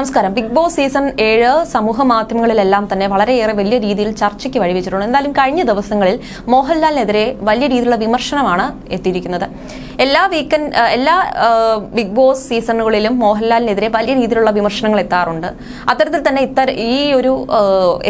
നമസ്കാരം. Big boss season ഏഴ് സമൂഹ മാധ്യമങ്ങളിലെല്ലാം തന്നെ വളരെയേറെ വലിയ രീതിയിൽ ചർച്ചയ്ക്ക് വഴിവെച്ചിട്ടുണ്ട്. എന്തായാലും കഴിഞ്ഞ ദിവസങ്ങളിൽ മോഹൻലാലിനെതിരെ വലിയ രീതിയിലുള്ള വിമർശനമാണ് എത്തിയിരിക്കുന്നത്. എല്ലാ വീക്കെൻഡ് എല്ലാ ബിഗ് ബോസ് സീസണുകളിലും മോഹൻലാലിനെതിരെ വലിയ രീതിയിലുള്ള വിമർശനങ്ങൾ എത്താറുണ്ട്. അത്തരത്തിൽ തന്നെ ഇത്തര ഈ ഒരു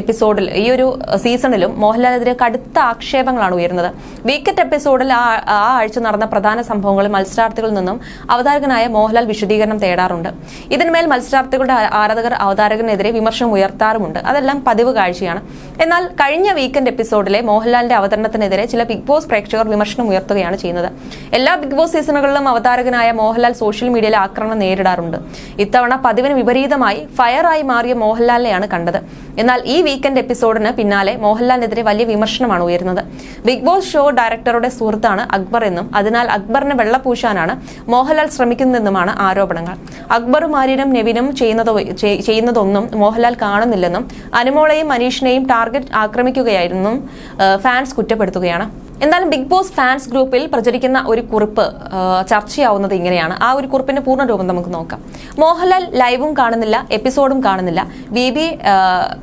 എപ്പിസോഡിൽ ഈ ഒരു സീസണിലും മോഹൻലാലിനെതിരെ കടുത്ത ആക്ഷേപങ്ങളാണ് ഉയരുന്നത്. വീക്കെൻഡ് എപ്പിസോഡിൽ ആ ആഴ്ച നടന്ന പ്രധാന സംഭവങ്ങൾ മത്സരാർത്ഥികളിൽ നിന്നും അവതാരകനായ മോഹൻലാൽ വിശദീകരണം തേടാറുണ്ട്. ഇതിന്മേൽ മത്സരാർത്ഥികളുടെ ആരാധകർ അവതാരകനെതിരെ വിമർശനം ഉയർത്താറുമുണ്ട്. അതെല്ലാം പതിവ് കാഴ്ചയാണ്. എന്നാൽ കഴിഞ്ഞ വീക്കെൻഡ് എപ്പിസോഡിലെ മോഹൻലാലിന്റെ അവതരണത്തിനെതിരെ ചില ബിഗ് ബോസ് പ്രേക്ഷകർ വിമർശനം ഉയർത്തുകയാണ് ചെയ്യുന്നത്. എല്ലാ ബിഗ് ബോസ് സീസണുകളിലും അവതാരകനായ മോഹൻലാൽ സോഷ്യൽ മീഡിയയിൽ ആക്രമണം നേരിടാറുണ്ട്. ഇത്തവണ പതിവിന് വിപരീതമായി ഫയറായി മാറിയ മോഹൻലാലിനെയാണ് കണ്ടത്. എന്നാൽ ഈ വീക്കെൻഡ് എപ്പിസോഡിന് പിന്നാലെ മോഹൻലാലിനെതിരെ വലിയ വിമർശനമാണ് ഉയരുന്നത്. ബിഗ് ബോസ് ഷോ ഡയറക്ടറുടെ സുഹൃത്താണ് അക്ബർ എന്നും അതിനാൽ അക്ബറിനെ വെള്ളപൂശാനാണ് മോഹൻലാൽ ശ്രമിക്കുന്നതെന്നുമാണ് ആരോപണങ്ങൾ. അക്ബറും ആര്യനും നെവിനും ചെയ്യുന്നത് ചെയ്- ചെയ്യുന്നതൊന്നും മോഹൻലാൽ കാണുന്നില്ലെന്നും അനുമോളെയും മനീഷിനെയും ടാർഗറ്റ് ആക്രമിക്കുകയായിരുന്നു ഫാൻസ് കുറ്റപ്പെടുത്തുകയാണ്. എന്തായാലും ബിഗ് ബോസ് ഫാൻസ് ഗ്രൂപ്പിൽ പ്രചരിക്കുന്ന ഒരു കുറിപ്പ് ചർച്ചയാവുന്നത് ഇങ്ങനെയാണ്. ആ ഒരു കുറിപ്പിന്റെ പൂർണ രൂപം നമുക്ക് നോക്കാം. മോഹൻലാൽ ലൈവും കാണുന്നില്ല എപ്പിസോഡും കാണുന്നില്ല വി ബി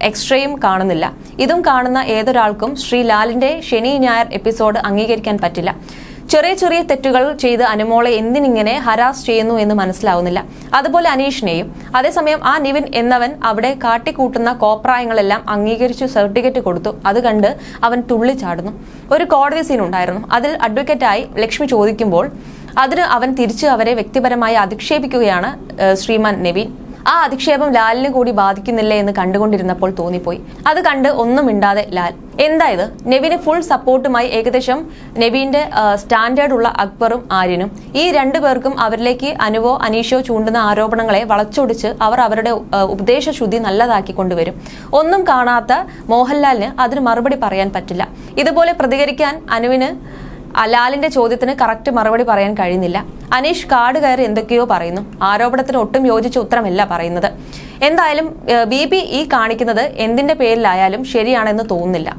എക്സ്ട്രയും കാണുന്നില്ല. ഇതും കാണുന്ന ഏതൊരാൾക്കും ശ്രീ ലാലിന്റെ ശനി ഞായർ എപ്പിസോഡ് അംഗീകരിക്കാൻ പറ്റില്ല. ചെറിയ ചെറിയ തെറ്റുകൾ ചെയ്ത് അനുമോളെ എന്തിനിങ്ങനെ ഹരാസ് ചെയ്യുന്നു എന്ന് മനസ്സിലാവുന്നില്ല. അതുപോലെ അനീഷിനെയും അതേസമയം ആ നിവിൻ എന്നവൻ അവിടെ കാട്ടിക്കൂട്ടുന്ന കോപ്രായങ്ങളെല്ലാം അംഗീകരിച്ചു സർട്ടിഫിക്കറ്റ് കൊടുത്തു. അത് കണ്ട് അവൻ തുള്ളിച്ചാടുന്നു ഒരു കോടതി സീൻ ഉണ്ടായിരുന്നു. അതിൽ അഡ്വക്കേറ്റായി ലക്ഷ്മി ചോദിക്കുമ്പോൾ അതിന് അവൻ തിരിച്ച് അവരെ വ്യക്തിപരമായി അധിക്ഷേപിക്കുകയാണ് ശ്രീമാൻ നെവിൻ. ആ അധിക്ഷേപം ലാലിന് കൂടി ബാധിക്കുന്നില്ലേ എന്ന് കണ്ടുകൊണ്ടിരുന്നപ്പോൾ തോന്നിപ്പോയി. അത് കണ്ട് ഒന്നും മിണ്ടാതെ ലാൽ എന്തായത്? നെവിന് ഫുൾ സപ്പോർട്ടുമായി ഏകദേശം നെവിന്റെ സ്റ്റാൻഡേർഡ് ഉള്ള അക്ബറും ആര്യനും ഈ രണ്ടു പേർക്കും അവരിലേക്ക് അനുവോ അനീഷോ ചൂണ്ടുന്ന ആരോപണങ്ങളെ വളച്ചൊടിച്ച് അവർ അവരുടെ ഉപദേശ ഉപദേശശുദ്ധി നല്ലതാക്കി കൊണ്ടുവരും. ഒന്നും കാണാത്ത മോഹൻലാലിന് അതിന് മറുപടി പറയാൻ പറ്റില്ല. ഇതുപോലെ പ്രതികരിക്കാൻ അനുവിന് ലാലിന്റെ ചോദ്യത്തിന് കറക്റ്റ് മറുപടി പറയാൻ കഴിയുന്നില്ല. അനീഷ് കാട് കയറി എന്തൊക്കെയോ പറയുന്നു. ആരോപണത്തിന് ഒട്ടും യോജിച്ച ഉത്തരമല്ല പറയുന്നത്. എന്തായാലും ബി ബി ഈ കാണിക്കുന്നത് എന്തിന്റെ പേരിലായാലും ശരിയാണെന്ന് തോന്നുന്നില്ല.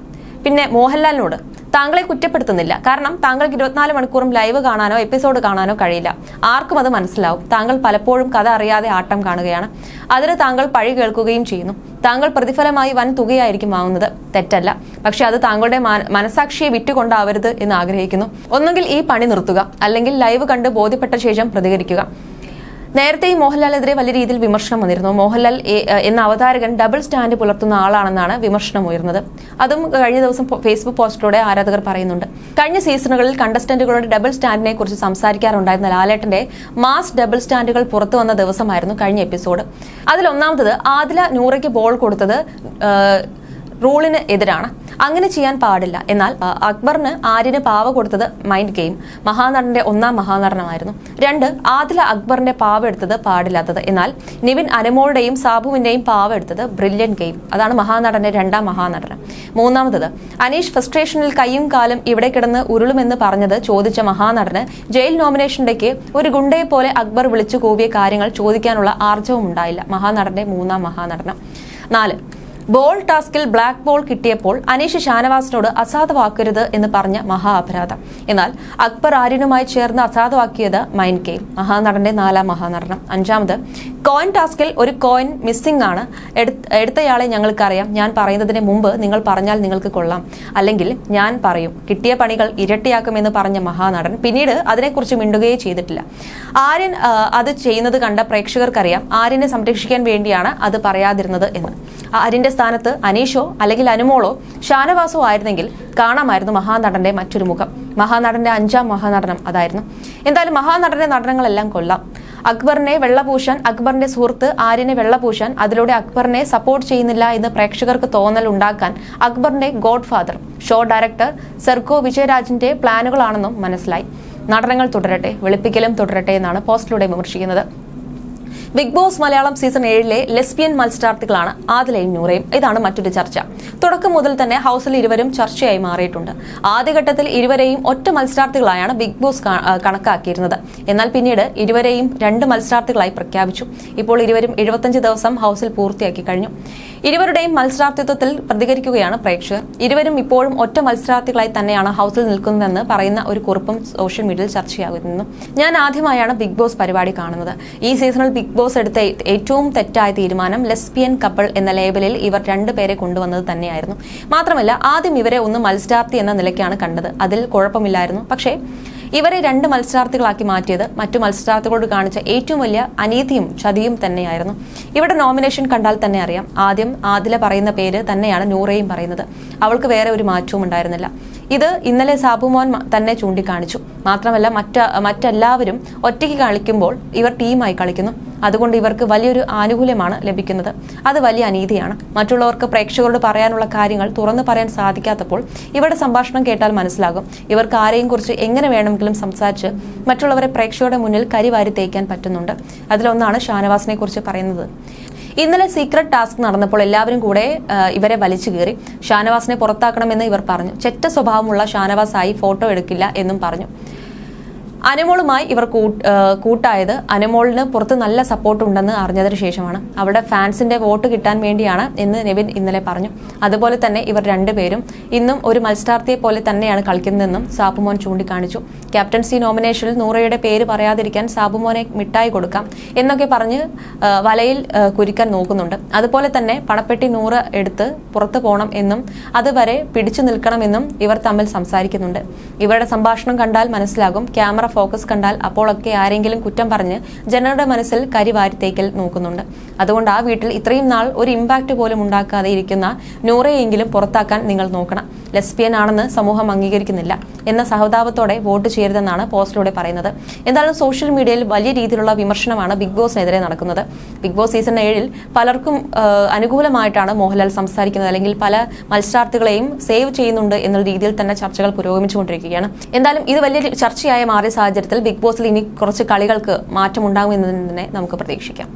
പിന്നെ മോഹൻലാലിനോട് താങ്കളെ കുറ്റപ്പെടുത്തുന്നില്ല. കാരണം താങ്കൾക്ക് ഇരുപത്തിനാല് മണിക്കൂറും ലൈവ് കാണാനോ എപ്പിസോഡ് കാണാനോ കഴിയില്ല. ആർക്കും അത് മനസ്സിലാവും. താങ്കൾ പലപ്പോഴും കഥ അറിയാതെ ആട്ടം കാണുകയാണ്. അതിന് താങ്കൾ പഴി കേൾക്കുകയും ചെയ്യുന്നു. താങ്കൾ പ്രതിഫലമായി വൻ തുകയായിരിക്കും വാങ്ങുന്നത്. തെറ്റല്ല. പക്ഷെ അത് താങ്കളുടെ മാന- മനസാക്ഷിയെ വിറ്റുകൊണ്ടാവരുത് എന്ന് ആഗ്രഹിക്കുന്നു. ഒന്നുകിൽ ഈ പണി നിർത്തുക. അല്ലെങ്കിൽ ലൈവ് കണ്ട് ബോധ്യപ്പെട്ട ശേഷം പ്രതികരിക്കുക. നേരത്തെ ഈ മോഹൻലാലിനെതിരെ വലിയ രീതിയിൽ വിമർശനം വന്നിരുന്നു. മോഹൻലാൽ എന്ന അവതാരകൻ ഡബിൾ സ്റ്റാൻഡ് പുലർത്തുന്ന ആളാണെന്നാണ് വിമർശനം ഉയർന്നത്. അതും കഴിഞ്ഞ ദിവസം ഫേസ്ബുക്ക് പോസ്റ്റിലൂടെ ആരാധകർ പറയുന്നുണ്ട്. കഴിഞ്ഞ സീസണുകളിൽ കണ്ടസ്റ്റന്റുകളുടെ ഡബിൾ സ്റ്റാൻഡിനെ കുറിച്ച് സംസാരിക്കാറുണ്ടായിരുന്ന ലാലേട്ടന്റെ മാസ് ഡബിൾ സ്റ്റാൻഡുകൾ പുറത്തു വന്ന ദിവസമായിരുന്നു കഴിഞ്ഞ എപ്പിസോഡ്. അതിൽ ഒന്നാമത്തത് ആദില നൂറയ്ക്ക് ബോൾ കൊടുത്തത് റൂളിന് എതിരാണ്. അങ്ങനെ ചെയ്യാൻ പാടില്ല. എന്നാൽ അക്ബറിന് ആര്യന് പാവ കൊടുത്തത് മൈൻഡ് ഗെയിം മഹാനടന്റെ ഒന്നാം മഹാനടനമായിരുന്നു. രണ്ട് ആദില അക്ബറിന്റെ പാവ എടുത്തത് പാടില്ലാത്തത്. എന്നാൽ നിവിൻ അനുമോളുടെയും സാബുവിന്റെയും പാവ എടുത്തത് ബ്രില്യൻ ഗെയിം അതാണ് മഹാനടന്റെ രണ്ടാം മഹാനടനം. മൂന്നാമത്തത് അനീഷ് ഫ്രസ്ട്രേഷനിൽ കൈയും കാലും ഇവിടെ കിടന്ന് ഉരുളുമെന്ന് പറഞ്ഞത് ചോദിച്ച മഹാനടന് ജയിൽ നോമിനേഷനിലേക്ക് ഒരു ഗുണ്ടയെ പോലെ അക്ബർ വിളിച്ചു കൂവിയ കാര്യങ്ങൾ ചോദിക്കാനുള്ള ആർജവും ഉണ്ടായില്ല. മഹാനടന്റെ മൂന്നാം മഹാനടനം. നാല് ബോൾ ടാസ്കിൽ ബ്ലാക്ക് ബോൾ കിട്ടിയപ്പോൾ അനീഷ് ഷാനവാസിനോട് അസാധുവാക്കരുത് എന്ന് പറഞ്ഞ മഹാ അപരാധം. എന്നാൽ അക്ബർ ആര്യനുമായി ചേർന്ന് അസാധുവാക്കിയത് മൈൻ കെ മഹാനടന്റെ നാലാം മഹാനടനം. അഞ്ചാമത് കോയിൻ ടാസ്കിൽ ഒരു കോയിൻ മിസ്സിംഗ് ആണ്. എടുത്ത- എടുത്തയാളെ ഞങ്ങൾക്കറിയാം. ഞാൻ പറയുന്നതിന് മുമ്പ് നിങ്ങൾ പറഞ്ഞാൽ നിങ്ങൾക്ക് കൊള്ളാം. അല്ലെങ്കിൽ ഞാൻ പറയും കിട്ടിയ പണികൾ ഇരട്ടിയാക്കുമെന്ന് പറഞ്ഞ മഹാനടൻ പിന്നീട് അതിനെക്കുറിച്ച് മിണ്ടുകയേ ചെയ്തിട്ടില്ല. ആര്യൻ അത് ചെയ്യുന്നത് കണ്ട പ്രേക്ഷകർക്കറിയാം. ആര്യനെ സംരക്ഷിക്കാൻ വേണ്ടിയാണ് അത് പറയാതിരുന്നത് എന്ന്. ആര്യന്റെ സ്ഥാനത്ത് അനീഷോ അല്ലെങ്കിൽ അനുമോളോ ഷാനവാസോ ആയിരുന്നെങ്കിൽ കാണാമായിരുന്നു മഹാനടന്റെ മറ്റൊരു മുഖം. മഹാനടന്റെ അഞ്ചാം മഹാനടനം അതായിരുന്നു. എന്തായാലും മഹാനടന്റെ നടനങ്ങളെല്ലാം കൊള്ളാം. അക്ബറിനെ വെള്ളപൂശാൻ അക്ബറിന്റെ സുഹൃത്ത് ആര്യനെ വെള്ളപൂശാൻ അതിലൂടെ അക്ബറിനെ സപ്പോർട്ട് ചെയ്യുന്നില്ല എന്ന് പ്രേക്ഷകർക്ക് തോന്നൽ ഉണ്ടാക്കാൻ അക്ബറിന്റെ ഗോഡ് ഫാദർ ഷോ ഡയറക്ടർ സെർക്കോ വിജയരാജിന്റെ പ്ലാനുകളാണെന്നും മനസ്സിലായി. നടനങ്ങൾ തുടരട്ടെ വെളുപ്പിക്കലും തുടരട്ടെ എന്നാണ് പോസ്റ്റിലൂടെ വിമർശിക്കുന്നത്. ബിഗ് ബോസ് മലയാളം സീസൺ ഏഴിലെ ലെസ്ബിയൻ മത്സരാർത്ഥികളാണ് ആദിലയും നൂറയും. ഇതാണ് മറ്റൊരു ചർച്ച. തുടക്കം മുതൽ തന്നെ ഹൗസിൽ ഇരുവരും ചർച്ചയായി മാറിയിട്ടുണ്ട്. ആദ്യഘട്ടത്തിൽ ഇരുവരെയും ഒറ്റ മത്സരാർത്ഥികളായാണ് ബിഗ് ബോസ് കണക്കാക്കിയിരുന്നത്. എന്നാൽ പിന്നീട് ഇരുവരെയും രണ്ട് മത്സരാർത്ഥികളായി പ്രഖ്യാപിച്ചു. ഇപ്പോൾ ഇരുവരും എഴുപത്തഞ്ച് ദിവസം ഹൗസിൽ പൂർത്തിയാക്കി കഴിഞ്ഞു. ഇരുവരുടെയും മത്സരാർത്ഥിത്വത്തിൽ പ്രതികരിക്കുകയാണ് പ്രേക്ഷകർ. ഇരുവരും ഇപ്പോഴും ഒറ്റ മത്സരാർത്ഥികളായി തന്നെയാണ് ഹൗസിൽ നിൽക്കുന്നതെന്ന് പറയുന്ന ഒരു കുറിപ്പും സോഷ്യൽ മീഡിയയിൽ ചർച്ചയാകുന്നു. ഞാൻ ആദ്യമായാണ് ബിഗ് ബോസ് പരിപാടി കാണുന്നത്. ഈ സീസണിൽ ബിഗ് ബോസ് എടുത്ത ഏറ്റവും തെറ്റായ തീരുമാനം ലെസ്ബിയൻ കപ്പിൾ എന്ന ലേബലിൽ ഇവർ രണ്ടുപേരെ കൊണ്ടുവന്നത് തന്നെയായിരുന്നു. മാത്രമല്ല ആദ്യം ഇവരെ ഒന്ന് മത്സരാർത്ഥി എന്ന നിലയ്ക്കാണ് കണ്ടത്. അതിൽ കുഴപ്പമില്ലായിരുന്നു. പക്ഷേ ഇവരെ രണ്ട് മത്സരാർത്ഥികളാക്കി മാറ്റിയത് മറ്റു മത്സരാർത്ഥികളോട് കാണിച്ച ഏറ്റവും വലിയ അനീതിയും ചതിയും തന്നെയായിരുന്നു. ഇവിടെ നോമിനേഷൻ കണ്ടാൽ തന്നെ അറിയാം. ആദ്യം ആദില പറയുന്ന പേര് തന്നെയാണ് നൂറയും പറയുന്നത്. അവൾക്ക് വേറെ ഒരു മാറ്റവും ഉണ്ടായിരുന്നില്ല. ഇത് ഇന്നലെ സാബുമോൻ തന്നെ ചൂണ്ടിക്കാണിച്ചു. മാത്രമല്ല മറ്റ മറ്റെല്ലാവരും ഒറ്റയ്ക്ക് കളിക്കുമ്പോൾ ഇവർ ടീമായി കളിക്കുന്നു. അതുകൊണ്ട് ഇവർക്ക് വലിയൊരു ആനുകൂല്യമാണ് ലഭിക്കുന്നത്. അത് വലിയ അനീതിയാണ്. മറ്റുള്ളവർക്ക് പ്രേക്ഷകരോട് പറയാനുള്ള കാര്യങ്ങൾ തുറന്നു പറയാൻ സാധിക്കാത്തപ്പോൾ ഇവരുടെ സംഭാഷണം കേട്ടാൽ മനസ്സിലാകും. ഇവർക്ക് ആരെയും കുറിച്ച് എങ്ങനെ വേണമെങ്കിലും സംസാരിച്ച് മറ്റുള്ളവരെ പ്രേക്ഷകരുടെ മുന്നിൽ കരിവാരി തേക്കാൻ പറ്റുന്നുണ്ട്. അതിലൊന്നാണ് ഷാനവാസിനെ കുറിച്ച് പറയുന്നത്. ഇന്നലെ സീക്രട്ട് ടാസ്ക് നടന്നപ്പോൾ എല്ലാവരും കൂടെ ഇവരെ വലിച്ചു കയറി ഷാനവാസിനെ പുറത്താക്കണമെന്ന് ഇവർ പറഞ്ഞു. ചെറ്റ സ്വഭാവമുള്ള ഷാനവാസായി ഫോട്ടോ എടുക്കില്ല എന്നും പറഞ്ഞു. അനുമോളുമായി ഇവർ കൂട്ടായത് അനുമോളിന് പുറത്ത് നല്ല സപ്പോർട്ട് ഉണ്ടെന്ന് അറിഞ്ഞതിന് ശേഷമാണ്. അവിടെ ഫാൻസിന്റെ വോട്ട് കിട്ടാൻ വേണ്ടിയാണ് എന്ന് നെവിൻ ഇന്നലെ പറഞ്ഞു. അതുപോലെ തന്നെ ഇവർ രണ്ടുപേരും ഇന്നും ഒരു മത്സരാർത്ഥിയെ പോലെ തന്നെയാണ് കളിക്കുന്നതെന്നും സാബുമോൻ ചൂണ്ടിക്കാണിച്ചു. ക്യാപ്റ്റൻസി നോമിനേഷനിൽ നൂറയുടെ പേര് പറയാതിരിക്കാൻ സാബുമോനെ മിഠായി കൊടുക്കാം എന്നൊക്കെ പറഞ്ഞ് വലയിൽ കുരുക്കാൻ നോക്കുന്നുണ്ട്. അതുപോലെ തന്നെ പണപ്പെട്ടി നൂറ് എടുത്ത് പുറത്തു പോകണം എന്നും അതുവരെ പിടിച്ചു നിൽക്കണമെന്നും ഇവർ തമ്മിൽ സംസാരിക്കുന്നുണ്ട്. ഇവരുടെ സംഭാഷണം കണ്ടാൽ മനസ്സിലാകും. ക്യാമറ ഫോക്കസ് കണ്ടാൽ അപ്പോഴൊക്കെ ആരെങ്കിലും കുറ്റം പറഞ്ഞ് ജനങ്ങളുടെ മനസ്സിൽ കരിവാരിത്തേക്കൽ നോക്കുന്നുണ്ട്. അതുകൊണ്ട് ആ വീട്ടിൽ ഇത്രയും നാൾ ഒരു ഇമ്പാക്ട് പോലും ഉണ്ടാക്കാതെ ഇരിക്കുന്ന നൂറയെങ്കിലും പുറത്താക്കാൻ നിങ്ങൾ നോക്കണം. ലെസ്ബിയൻ ആണെന്ന് സമൂഹം അംഗീകരിക്കുന്നില്ല എന്ന സഹതാപത്തോടെ വോട്ട് ചെയ്യരുതെന്നാണ് പോസ്റ്റിലൂടെ പറയുന്നത്. എന്തായാലും സോഷ്യൽ മീഡിയയിൽ വലിയ രീതിയിലുള്ള വിമർശനമാണ് ബിഗ് ബോസിനെതിരെ നടക്കുന്നത്. ബിഗ് ബോസ് സീസൺ ഏഴിൽ പലർക്കും അനുകൂലമായിട്ടാണ് മോഹൻലാൽ സംസാരിക്കുന്നത്. അല്ലെങ്കിൽ പല മത്സരാർത്ഥികളെയും സേവ് ചെയ്യുന്നുണ്ട് എന്നുള്ള രീതിയിൽ തന്നെ ചർച്ചകൾ പുരോഗമിച്ചുകൊണ്ടിരിക്കുകയാണ്. എന്തായാലും ഇത് വലിയ ചർച്ചയായ മാറിയ സാഹചര്യത്തിൽ ബിഗ് ബോസിൽ ഇനി കുറച്ച് കളികൾക്ക് മാറ്റമുണ്ടാകുമെന്ന് തന്നെ നമുക്ക് പ്രതീക്ഷിക്കാം.